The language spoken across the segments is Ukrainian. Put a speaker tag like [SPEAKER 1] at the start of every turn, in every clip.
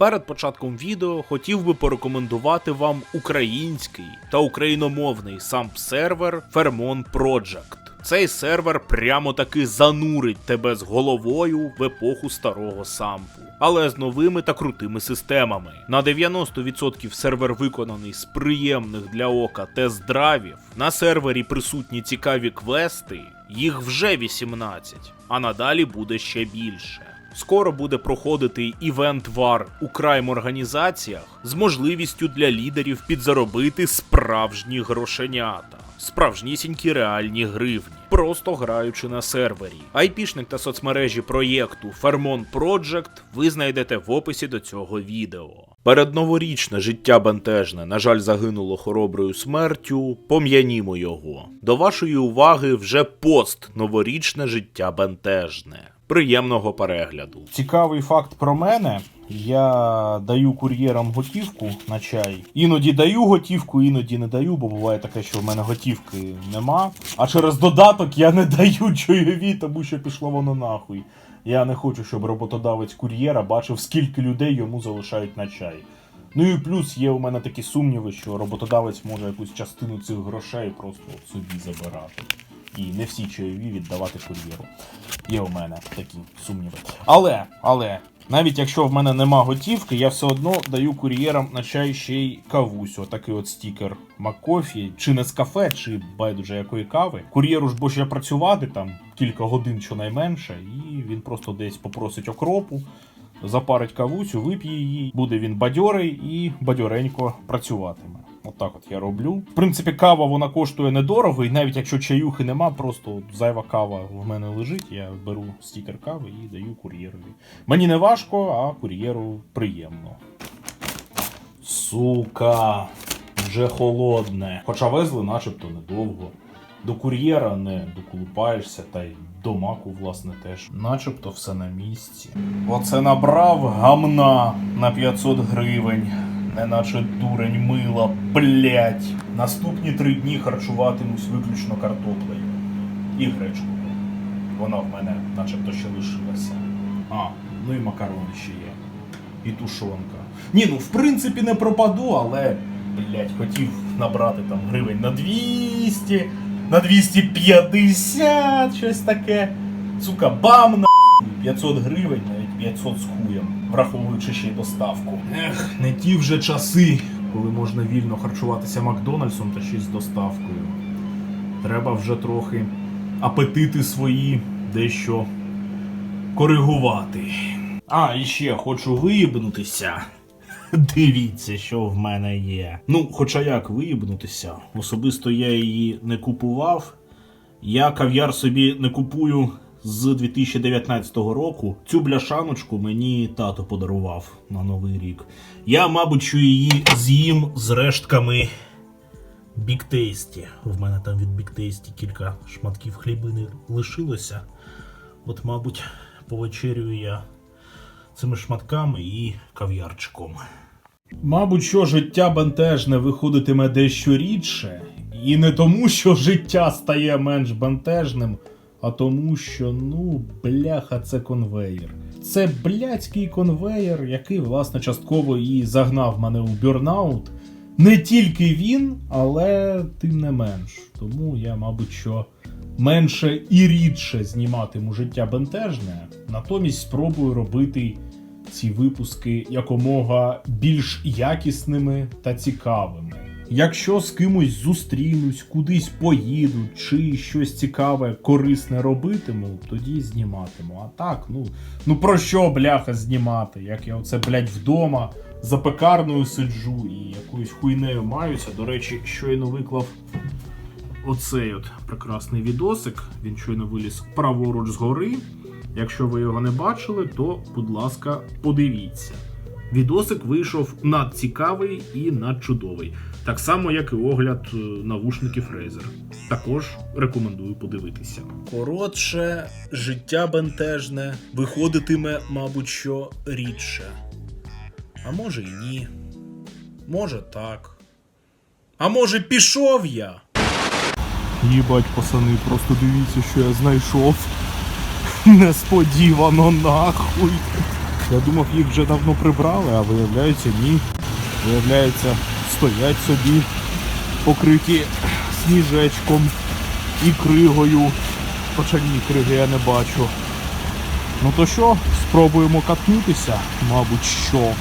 [SPEAKER 1] Перед початком відео хотів би порекомендувати вам український та україномовний самп-сервер Fairmont Project. Цей сервер прямо таки занурить тебе з головою в епоху старого сампу, але з новими та крутими системами. На 90% сервер виконаний з приємних для ока тест-драйвів. На сервері присутні цікаві квести, їх вже 18, а надалі буде ще більше. Скоро буде проходити івент вар у крайм організаціях з можливістю для лідерів підзаробити справжні грошенята, справжнісінькі реальні гривні, просто граючи на сервері. Айпішник та соцмережі проєкту Fairmont Project ви знайдете в описі до цього відео. Передноворічне життя бентежне, на жаль, загинуло хороброю смертю. Пом'янімо його. До вашої уваги вже пост новорічне життя бентежне. Приємного перегляду.
[SPEAKER 2] Цікавий факт про мене. Я даю кур'єрам готівку на чай. Іноді даю готівку, іноді не даю, бо буває таке, що в мене готівки нема. А через додаток я не даю чайові, тому що пішло воно нахуй. Я не хочу, щоб роботодавець кур'єра бачив, скільки людей йому залишають на чай. Ну і плюс є у мене такі сумніви, що роботодавець може якусь частину цих грошей просто собі забирати. І не всі чайові віддавати кур'єру. Є у мене такі сумніви. Але, але, навіть якщо в мене нема готівки, я все одно даю кур'єрам на чай ще й кавусю. Такий от стікер Маккофі, чи не з кафе, чи байдуже якої кави. Кур'єру ж бо ще працювати там кілька годин щонайменше, і він просто десь попросить окропу. Запарить кавусю, вип'є її, буде він бадьорий і бадьоренько працюватиме. Отак от я роблю. В принципі, кава вона коштує недорого, і навіть якщо чаюхи нема, просто зайва кава в мене лежить, я беру стікер кави і даю кур'єрові. Мені не важко, а кур'єру приємно. Сука, вже холодне. Хоча везли, начебто, недовго. До кур'єра не доколупаєшся, та й до маку, власне, теж. Начебто все на місці. Оце набрав гамна на 500 гривень. Неначе дурень мила, блять. Наступні три дні харчуватимусь виключно картоплею. І гречкою. Вона в мене начебто ще лишилася. А, ну і макарони ще є. І тушонка. Ні, ну в принципі не пропаду, але, блять, хотів набрати там гривень на 200, на 250, щось таке. Сука, бам на 500 гривень, навіть 500 з хуєм, враховуючи ще й доставку. Ех, не ті вже часи, коли можна вільно харчуватися Макдональдсом та ще й з доставкою. Треба вже трохи апетити свої дещо коригувати. А, і ще хочу виїбнутися. Дивіться, що в мене є. Ну, хоча як виїбнутися, особисто я її не купував. Я кав'яр собі не купую з 2019 року. Цю бляшаночку мені тато подарував на новий рік. Я, мабуть, що її з'їм з рештками Tasty. В мене там від Tasty кілька шматків хлібини лишилося. От, мабуть, повечерюю я цими шматками і кав'ярчиком. Мабуть, що життя бентежне виходитиме дещо рідше, і не тому, що життя стає менш бентежним, а тому, що ну, бляха, це конвеєр. Це блядський конвеєр, який, власне, частково і загнав мене у бюрнаут. Не тільки він, але тим не менш. Тому я, мабуть, що менше і рідше зніматиму життя бентежне, натомість спробую робити ці випуски якомога більш якісними та цікавими. Якщо з кимось зустрінусь, кудись поїду, чи щось цікаве, корисне робитиму, тоді зніматиму. А так, ну, ну про що, бляха, знімати? Як я оце, блядь, вдома за пекарною сиджу і якоюсь хуйнею маюся. До речі, щойно виклав оцей от прекрасний відосик. Він щойно виліз праворуч згори. Якщо ви його не бачили, то, будь ласка, подивіться. Відосик вийшов надцікавий і надчудовий. Так само, як і огляд е, навушників Razer. Також рекомендую подивитися. Коротше, життя бентежне виходитиме, мабуть, що рідше. А може і ні. Може так. А може пішов я? Їбать, пацани, просто дивіться, що я знайшов. Несподівано нахуй. Я думав, їх вже давно прибрали, а виявляється, ні. Виявляється, стоять собі, покриті сніжечком і кригою. Хоча ні, криги я не бачу. Ну то що, спробуємо катнутися? Мабуть, що.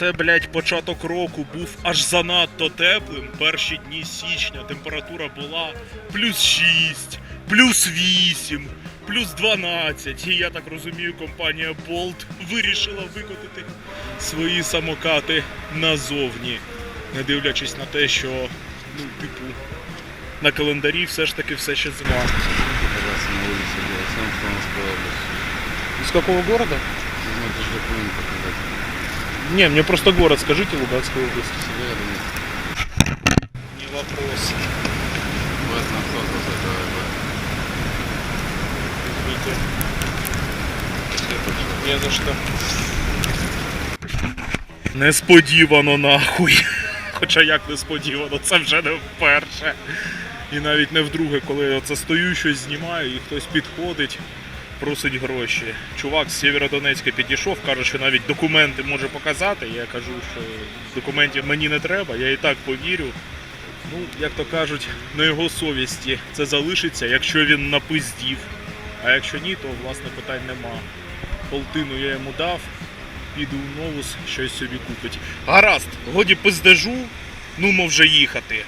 [SPEAKER 1] Оце, блядь, початок року був аж занадто теплим. Перші дні січня температура була плюс 6, плюс 8, плюс 12. І я так розумію, компанія Bolt вирішила викотити свої самокати назовні. Не дивлячись на те, що, ну, типу, на календарі все ж таки все ще зима. Из какого города?
[SPEAKER 3] Ну.
[SPEAKER 1] Не, мне просто город скажите Луганской области. Не вопрос.
[SPEAKER 3] Вас на 100 ВВ.
[SPEAKER 1] Извините. Не за що. Несподівано нахуй. Хоча як несподівано, це вже не вперше. І навіть не вдруге, коли я це стою, щось знімаю, і хтось підходить, просить гроші. Чувак з Сєвєродонецька підійшов, каже, що навіть документи може показати. Я кажу, що документів мені не треба, я і так повірю. Ну, як то кажуть, на його совісті це залишиться, якщо він напиздів. А якщо ні, то власне питань нема. Полтину я йому дав, піду в новус, щось собі купить. Гаразд, годі пиздежу, ну мо вже їхати.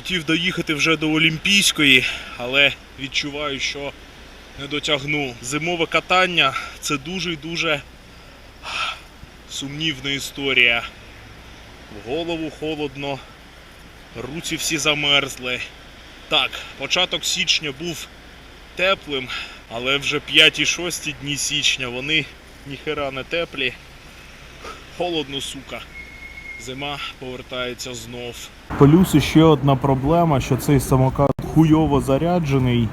[SPEAKER 1] Хотів доїхати вже до Олімпійської, але відчуваю, що не дотягну. Зимове катання це дуже і дуже сумнівна історія. В голову холодно, руці всі замерзли. Так, початок січня був теплим, але вже 5-6 дні січня вони ніхера не теплі. Холодно, сука. Зима повертається знов.
[SPEAKER 2] Плюс ще одна проблема, що цей самокат хуйово заряджений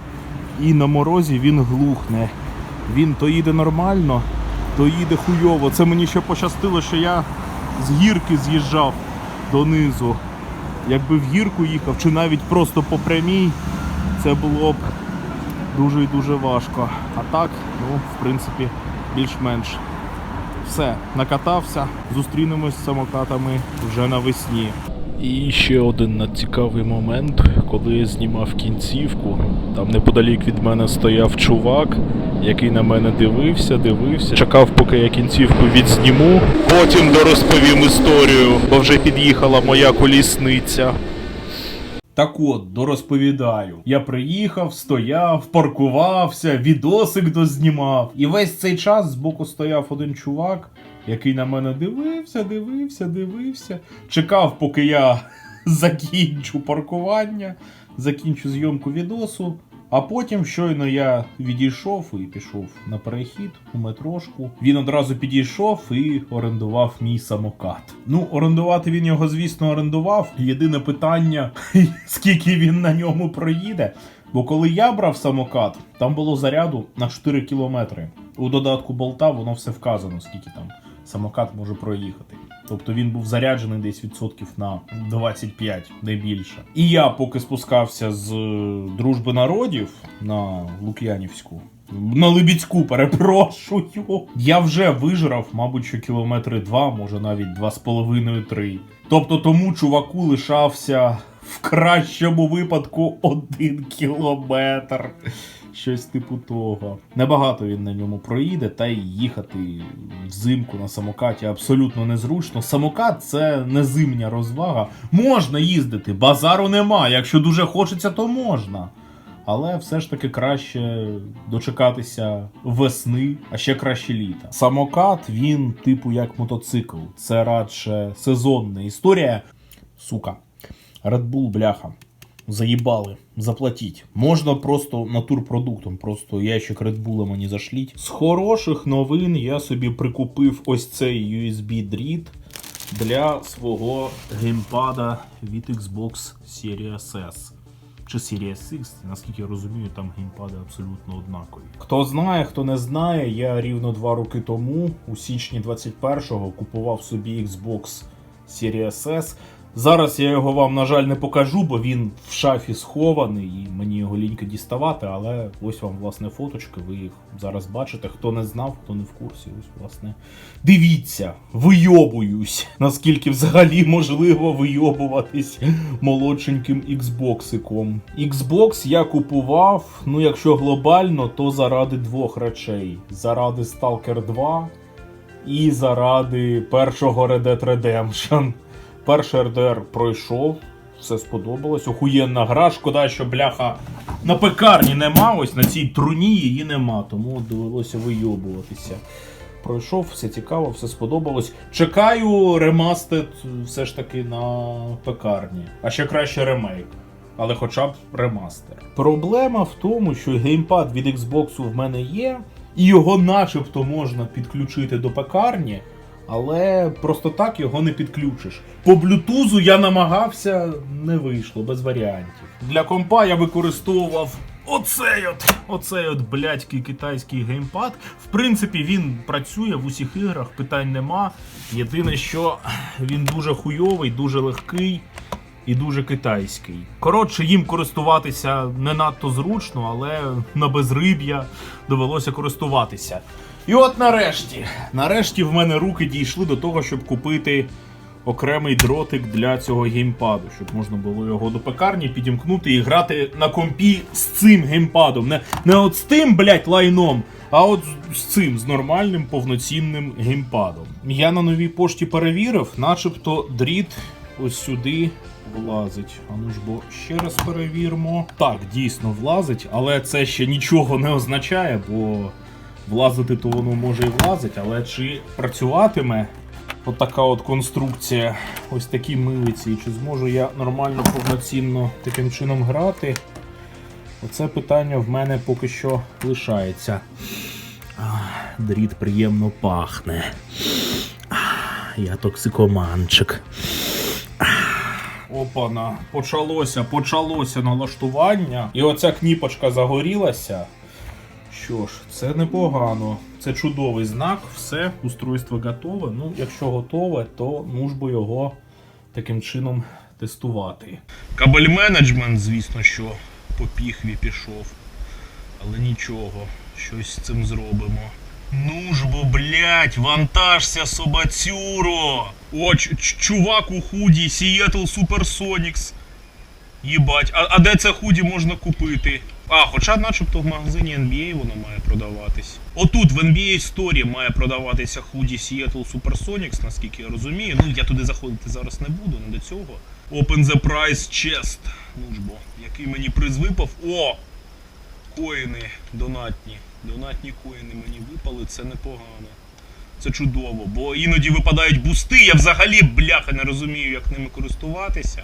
[SPEAKER 2] і на морозі він глухне. Він то їде нормально, то їде хуйово. Це мені ще пощастило, що я з гірки з'їжджав донизу. Якби в гірку їхав, чи навіть просто по прямій, це було б дуже і дуже важко. А так, ну, в принципі, більш-менш. Все, накатався. Зустрінемось з самокатами вже навесні.
[SPEAKER 1] І ще один надцікавий момент, коли я знімав кінцівку. Там неподалік від мене стояв чувак, який на мене дивився, дивився. Чекав, поки я кінцівку відзніму. Потім дорозповім історію, бо вже під'їхала моя колісниця.
[SPEAKER 2] Так от, дорозповідаю. Я приїхав, стояв, паркувався, відосик дознімав. І весь цей час збоку стояв один чувак, який на мене дивився, дивився, дивився. Чекав, поки я закінчу паркування, закінчу зйомку відосу. А потім, щойно я відійшов і пішов на перехід у метрошку, він одразу підійшов і орендував мій самокат. Ну, орендувати він його, звісно, орендував. Єдине питання, скільки він на ньому проїде. Бо коли я брав самокат, там було заряду на 4 кілометри. У додатку болта воно все вказано, скільки там самокат може проїхати. Тобто він був заряджений десь відсотків на 25, не більше. І я, поки спускався з е, дружби народів на Лук'янівську, на Либіцьку, перепрошую. Я вже вижрав, мабуть, що кілометри два, може навіть два з половиною три. Тобто тому чуваку лишався в кращому випадку один кілометр. Щось типу того. Небагато він на ньому проїде, та й їхати взимку на самокаті абсолютно незручно. Самокат це не зимня розвага. Можна їздити, базару нема. Якщо дуже хочеться, то можна. Але все ж таки краще дочекатися весни, а ще краще літа. Самокат він, типу, як мотоцикл. Це радше сезонна історія. Сука. Red Bull, бляха. Заїбали, заплатіть. Можна просто натурпродуктом, просто ящик Red Bull мені зашліть. З хороших новин я собі прикупив ось цей USB дріт для свого геймпада від Xbox Series S. Чи Series X, наскільки я розумію, там геймпади абсолютно однакові. Хто знає, хто не знає, я рівно два роки тому, у січні 21-го, купував собі Xbox Series S. Зараз я його вам, на жаль, не покажу, бо він в шафі схований і мені його лінька діставати, але ось вам, власне, фоточки, ви їх зараз бачите. Хто не знав, хто не в курсі, ось, власне. Дивіться, вийобуюсь, наскільки взагалі можливо вийобуватись молодшеньким Xboxиком. Xbox я купував, ну якщо глобально, то заради двох речей: заради Stalker 2 і заради першого Red Dead Redemption. Перший РДР пройшов, все сподобалось. Охуєнна гра. Шкода, що бляха на пекарні нема. Ось на цій труні її нема, тому довелося вийобуватися. Пройшов, все цікаво, все сподобалось. Чекаю ремастед все ж таки на пекарні. А ще краще ремейк. Але хоча б ремастер. Проблема в тому, що геймпад від Xbox в мене є, і його начебто можна підключити до пекарні. Але просто так його не підключиш. По блютузу я намагався, не вийшло, без варіантів. Для компа я використовував оцей от, оцей от блядький китайський геймпад. В принципі, він працює в усіх іграх, питань нема. Єдине, що він дуже хуйовий, дуже легкий і дуже китайський. Коротше, їм користуватися не надто зручно, але на безриб'я довелося користуватися. І от нарешті, нарешті в мене руки дійшли до того, щоб купити окремий дротик для цього геймпаду, щоб можна було його до пекарні підімкнути і грати на компі з цим геймпадом. Не, не от з тим, блядь, лайном, а от з цим, з нормальним повноцінним геймпадом. Я на новій пошті перевірив, начебто дріт ось сюди влазить. А ну ж бо ще раз перевіримо. Так, дійсно влазить, але це ще нічого не означає, бо влазити то воно може і влазить, але чи працюватиме от така от конструкція, ось такі милиці, і чи зможу я нормально повноцінно таким чином грати? Оце питання в мене поки що лишається. Дріт приємно пахне. Я токсикоманчик. Опана, почалося, почалося налаштування. І оця кніпочка загорілася. Що ж, це непогано. Це чудовий знак, все, устройство готове. Ну, якщо готове, то ну ж бо його таким чином тестувати. Кабель менеджмент, звісно, що по піхві пішов. Але нічого, щось з цим зробимо. Ну ж бо, блять, вантажся, собацюро! О, ч- чувак у худі, Seattle Supersonics. Єбать, а, а де це худі можна купити? А, хоча начебто в магазині NBA воно має продаватись. Отут в NBA Story має продаватися худі Seattle Supersonics, наскільки я розумію. Ну, я туди заходити зараз не буду, не до цього. Open the price chest. Ну ж бо, який мені приз випав. О! Коїни донатні. Донатні коїни мені випали, це непогано. Це чудово, бо іноді випадають бусти, я взагалі, бляха, не розумію, як ними користуватися.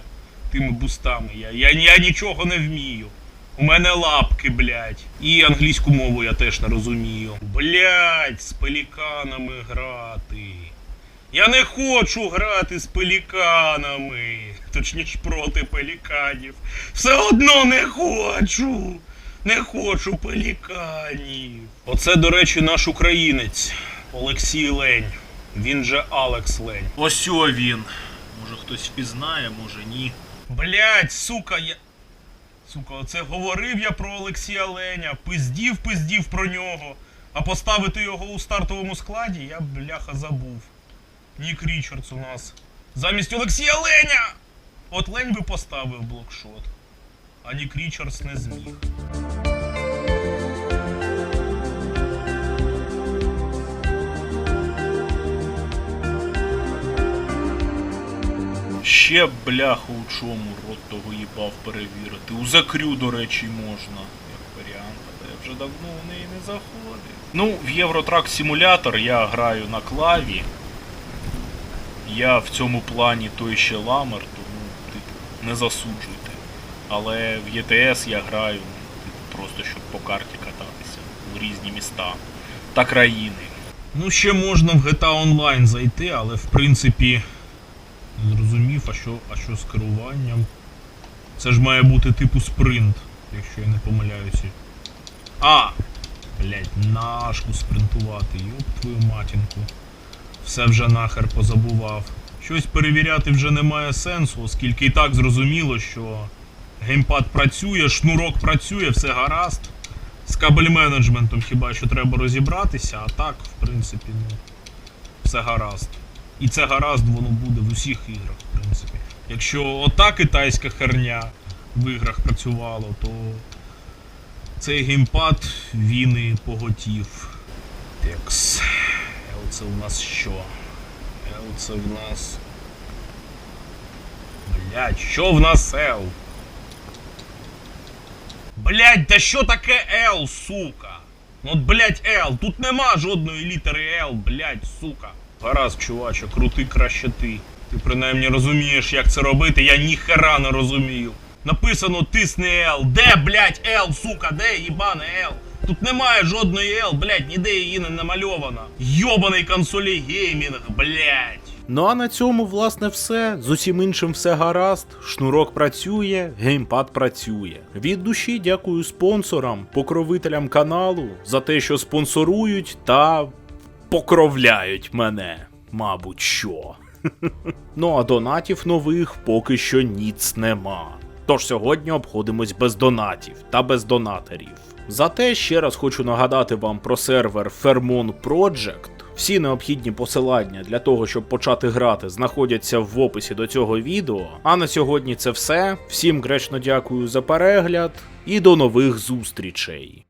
[SPEAKER 2] Тими бустами. Я, я, я нічого не вмію. У мене лапки, блядь. І англійську мову я теж не розумію. Блядь, з пеліканами грати. Я не хочу грати з пеліканами. точніше проти пеліканів. Все одно не хочу. Не хочу пеліканів. Оце, до речі, наш українець Олексій Лень. Він же Алекс Лень. Ось він. Може хтось впізнає, може ні. Блять, сука, я. Сука, оце говорив я про Олексія Леня, пиздів, пиздів про нього. А поставити його у стартовому складі я, бляха, забув. Нік Річардс у нас. Замість Олексія Леня! От Лень би поставив блокшот. А Нік Річардс не зміг. Ще бляху у чому рот того їбав перевірити. У закрю, до речі, можна, як варіант, але я вже давно в неї не заходив. Ну, в Євротрак Симулятор я граю на клаві. Я в цьому плані той ще ламер, тому, типу, не засуджуйте. Але в ЄТС я граю, типу, просто щоб по карті кататися в різні міста та країни. Ну, ще можна в GTA Online зайти, але в принципі зрозумів, а що, а що з керуванням. Це ж має бути типу спринт, якщо я не помиляюся. А! Блять, нашку спринтувати, йоп твою матінку. Все вже нахер позабував. Щось перевіряти вже немає сенсу, оскільки і так зрозуміло, що геймпад працює, шнурок працює, все гаразд. З кабель менеджментом хіба що треба розібратися, а так, в принципі, ну, все гаразд. І це гаразд воно буде в усіх іграх, в принципі. Якщо ота китайська херня в іграх працювало, то цей геймпад він і поготів. Текс. L це у нас що? L це в нас. Блять, що в нас L? Блять, да що таке L, сука? Ну от, блять, L, тут нема жодної літери L, блять, сука. Гаразд, чуваче, крути краще ти. Ти принаймні розумієш, як це робити, я ніхера не розумію. Написано тисни L. Де, блять, L, сука, де їбане L? Тут немає жодної L, блять, ніде її не намальовано. Йобаний консолі геймінг, блять.
[SPEAKER 4] Ну а на цьому, власне, все. З усім іншим все гаразд. Шнурок працює, геймпад працює. Від душі дякую спонсорам, покровителям каналу за те, що спонсорують та покровляють мене. Мабуть, що. ну а донатів нових поки що ніц нема. Тож сьогодні обходимось без донатів та без донаторів. Зате ще раз хочу нагадати вам про сервер Fairmont Project. Всі необхідні посилання для того, щоб почати грати, знаходяться в описі до цього відео. А на сьогодні це все. Всім гречно дякую за перегляд і до нових зустрічей.